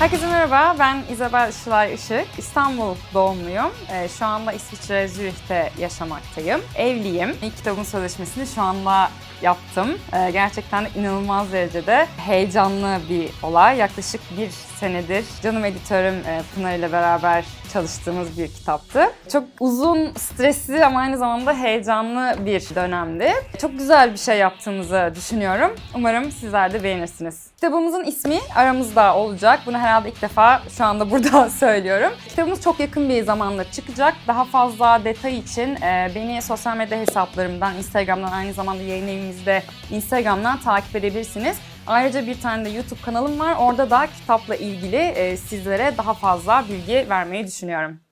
Herkese merhaba, ben İzabel Işılay Işık. İstanbul doğumluyum. Ee, Şu anda İsviçre Zürih'te yaşamaktayım. Evliyim. İlk kitabın sözleşmesini şu anda yaptım. Ee, Gerçekten inanılmaz derecede heyecanlı bir olay. Yaklaşık bir senedir canım editörüm e, Pınar ile beraber çalıştığımız bir kitaptı. Çok uzun, stresli ama aynı zamanda heyecanlı bir dönemdi. Çok güzel bir şey yaptığımızı düşünüyorum. Umarım sizler de beğenirsiniz. Kitabımızın ismi aramızda olacak. Bunu herhalde ilk defa şu anda burada söylüyorum. Kitabımız çok yakın bir zamanda çıkacak. Daha fazla detay için e, beni sosyal medya hesaplarımdan, Instagram'dan aynı zamanda yayın evimizde Instagram'dan takip edebilirsiniz. Ayrıca bir tane de YouTube kanalım var. Orada da kitapla ilgili e, sizlere daha fazla bilgi vermeyi düşünüyorum.